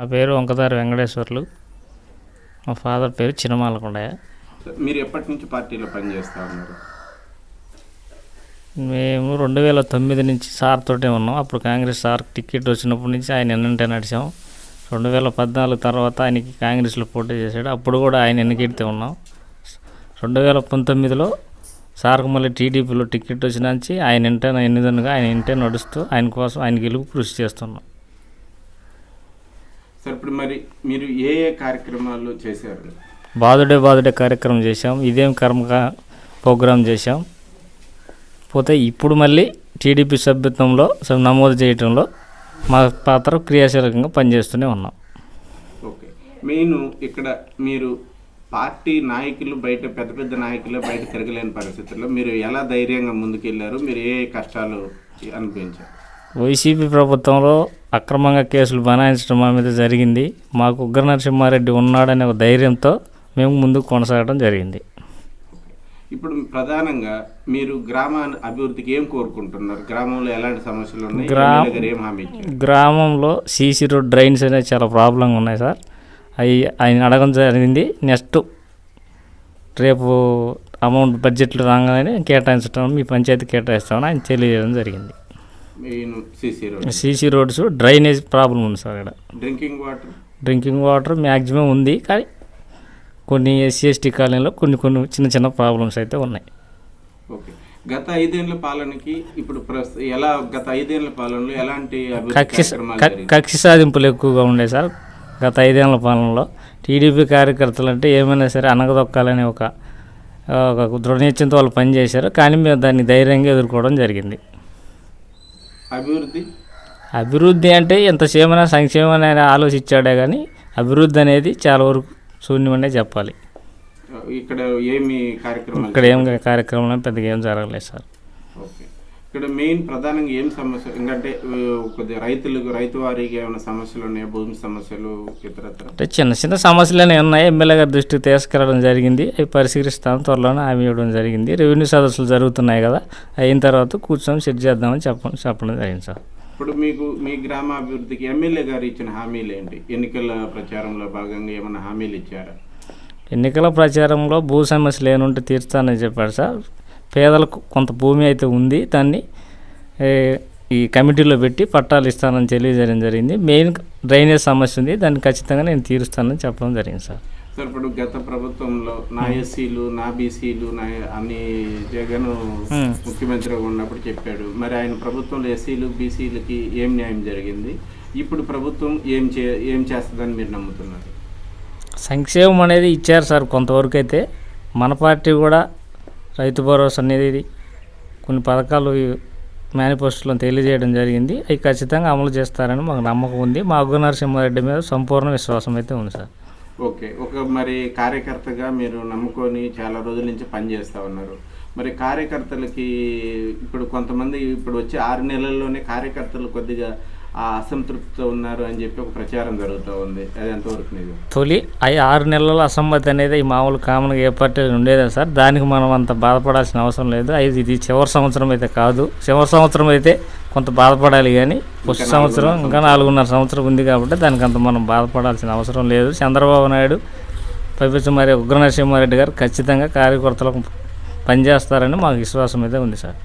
నా పేరు వంకదారి వెంకటేశ్వర్లు. మా ఫాదర్ పేరు చినమాలకొండయ్య మీరు ఎప్పటి నుంచి పార్టీలో పనిచేస్తా ఉన్నారు? మేము రెండు వేల తొమ్మిది నుంచి సార్ తోటే ఉన్నాం. అప్పుడు కాంగ్రెస్ సార్ టికెట్ వచ్చినప్పటి నుంచి ఆయన ఎన్నంటే నడిచాం. రెండు వేల పద్నాలుగు తర్వాత ఆయనకి కాంగ్రెస్లో పోటీ చేశాడు. అప్పుడు కూడా ఆయన ఎన్నికెడితే ఉన్నాం. రెండు వేల పంతొమ్మిదిలో సార్కు మళ్ళీ టీడీపీలో టికెట్ వచ్చినాంచి ఆయన ఇంటే ఎన్నిదనుగా ఆయన ఇంటే నడుస్తూ ఆయన కోసం ఆయన గెలుపు కృషి చేస్తున్నాం. సార్ ఇప్పుడు మరి మీరు ఏ ఏ కార్యక్రమాలు చేశారు? బాదుడే బాదుడే కార్యక్రమం చేశాం ఇదేం కర్మ ప్రోగ్రాం చేశాం. పోతే ఇప్పుడు మళ్ళీ టీడీపీ సభ్యత్వంలో నమోదు చేయటంలో మా పాత్ర క్రియాశీలకంగా పనిచేస్తూనే ఉన్నాం. ఓకే. మెయిన్ ఇక్కడ మీరు పార్టీ నాయకులు బయట పెద్ద పెద్ద నాయకులు బయట తిరగలేని పరిస్థితుల్లో మీరు ఎలా ధైర్యంగా ముందుకెళ్ళారు మీరు ఏ ఏ కష్టాలు అనిపించారు వైసీపీ ప్రభుత్వంలో అక్రమంగా కేసులు బనాయించడం మా మీద జరిగింది. మాకు ఉగ్ర నరసింహారెడ్డి ఉన్నాడనే ఒక ధైర్యంతో మేము ముందుకు కొనసాగడం జరిగింది. ఇప్పుడు ప్రధానంగా మీరు గ్రామ అభివృద్ధికి ఏం కోరుకుంటున్నారు? గ్రామంలో ఎలాంటి సమస్యలు ఉన్నాయి? గ్రామంలో సీసీ రోడ్ డ్రైన్స్ అనేవి చాలా ప్రాబ్లంగా ఉన్నాయి సార్. అవి ఆయన అడగడం జరిగింది. నెక్స్ట్ రేపు అమౌంట్ బడ్జెట్లు రాగానే కేటాయించడం మీ పంచాయతీ కేటాయిస్తామని ఆయన తెలియజేయడం జరిగింది. CC road CC roads drainage problem ఉంది సార్ ఇక్కడ. Drinking water? Drinking water maximum ఉంది కానీ కొన్ని ఎస్సీ ఎస్టీ కాలనీలో కొన్ని కొన్ని చిన్న చిన్న ప్రాబ్లమ్స్ అయితే ఉన్నాయి. ఓకే. గత ఐదేళ్ళ పాలనకి ఇప్పుడు ఎలా గత ఐదేళ్ళ పాలనలో ఎలాంటి కక్ష? కక్ష సాధింపులు ఎక్కువగా ఉండే సార్. గత ఐదేళ్ళ పాలనలో టీడీపీ కార్యకర్తలు అంటే ఏమైనా సరే అనగదొక్కాలని ఒక ఒక దృఢనిశ్చయంతో వాళ్ళు పనిచేశారు కానీ మేము దాన్ని ధైర్యంగా ఎదుర్కోవడం జరిగింది. అభివృద్ధి? అభివృద్ధి అంటే ఎంతసేమైనా సంక్షేమం అనేది ఆలోచించాడే కానీ అభివృద్ధి అనేది చాలా వరకు శూన్యమనే చెప్పాలి. ఇక్కడ ఏమి కార్యక్రమాలు ఇక్కడ ఏం కార్యక్రమం పెద్దగా ఏం జరగలేదు సార్. ఓకే. ఇక్కడ మెయిన్ ప్రధానంగా ఏం సమస్య ఎందుకంటే కొద్దిగా రైతులకు రైతు వారికి ఏమైనా సమస్యలు ఉన్నాయా? భూమి సమస్యలు ఇతరత్ర? అంటే చిన్న చిన్న సమస్యలనే ఉన్నాయి. ఎమ్మెల్యే గారి దృష్టికి తీసుకెళ్ళడం జరిగింది. అవి పరిశీలిస్తాం. త్వరలోనే హామీ ఇవ్వడం జరిగింది. రెవెన్యూ సదస్సులు జరుగుతున్నాయి కదా. అయిన తర్వాత కూర్చొని సెట్ చేద్దామని చెప్ప చెప్పడం జరిగింది సార్. ఇప్పుడు మీకు మీ గ్రామ అభివృద్ధికి ఎమ్మెల్యే గారు ఇచ్చిన హామీలు ఏంటి? ఎన్నికల ప్రచారంలో భాగంగా ఏమైనా హామీలు ఇచ్చారా? ఎన్నికల ప్రచారంలో భూ సమస్య లేనుంటే తీర్స్తానని చెప్పాడు సార్. పేదలకు కొంత భూమి అయితే ఉంది దాన్ని ఈ కమిటీలో పెట్టి పట్టాలు ఇస్తానని తెలియజేయడం జరిగింది. మెయిన్ డ్రైనేజ్ సమస్య ఉంది దాన్ని ఖచ్చితంగా నేను తీరుస్తానని చెప్పడం జరిగింది సార్. సార్ ఇప్పుడు గత ప్రభుత్వంలో నా ఎస్సీలు నా బీసీలు నా అన్ని జగన్. ముఖ్యమంత్రిగా ఉన్నప్పుడు చెప్పాడు. మరి ఆయన ప్రభుత్వంలో ఎస్సీలు బీసీలకి ఏం న్యాయం జరిగింది? ఇప్పుడు ప్రభుత్వం ఏం చే ఏం చేస్తుందని మీరు నమ్ముతున్నారు? సంక్షేమం అనేది ఇచ్చారు సార్ కొంతవరకు అయితే. మన పార్టీ కూడా రైతు భరోసా అనేది కొన్ని పథకాలు మేనిఫెస్టోలో తెలియజేయడం జరిగింది. అవి ఖచ్చితంగా అమలు చేస్తారని మాకు నమ్మకం ఉంది. మా అగ్గు నరసింహారెడ్డి మీద సంపూర్ణ విశ్వాసం అయితే ఉంది సార్. ఓకే. ఒక మరి కార్యకర్తగా మీరు నమ్ముకొని చాలా రోజుల నుంచి పనిచేస్తూ ఉన్నారు. మరి కార్యకర్తలకి ఇప్పుడు కొంతమంది ఇప్పుడు వచ్చే ఆరు నెలల్లోనే కార్యకర్తలు కొద్దిగా ఆ అసంతృప్తితో ఉన్నారు అని చెప్పి ఒక ప్రచారం జరుగుతూ ఉంది. అది ఎంతవరకు నిజం? తొలి అవి ఆరు నెలల అసమ్మతి అనేది ఈ మామూలు కామన్గా ఏ పార్టీలో ఉండేదే సార్. దానికి మనం అంత బాధపడాల్సిన అవసరం లేదు. అది ఇది చివరి సంవత్సరం అయితే కాదు. చివరి సంవత్సరం అయితే కొంత బాధపడాలి కానీ ఫస్ట్ సంవత్సరం ఇంకా నాలుగున్నర సంవత్సరం ఉంది కాబట్టి దానికి అంత మనం బాధపడాల్సిన అవసరం లేదు. చంద్రబాబు నాయుడు పైపించి మరి ఉగ్ర నరసింహారెడ్డి గారు ఖచ్చితంగా కార్యకర్తలకు పనిచేస్తారని మాకు విశ్వాసం అయితే ఉంది సార్.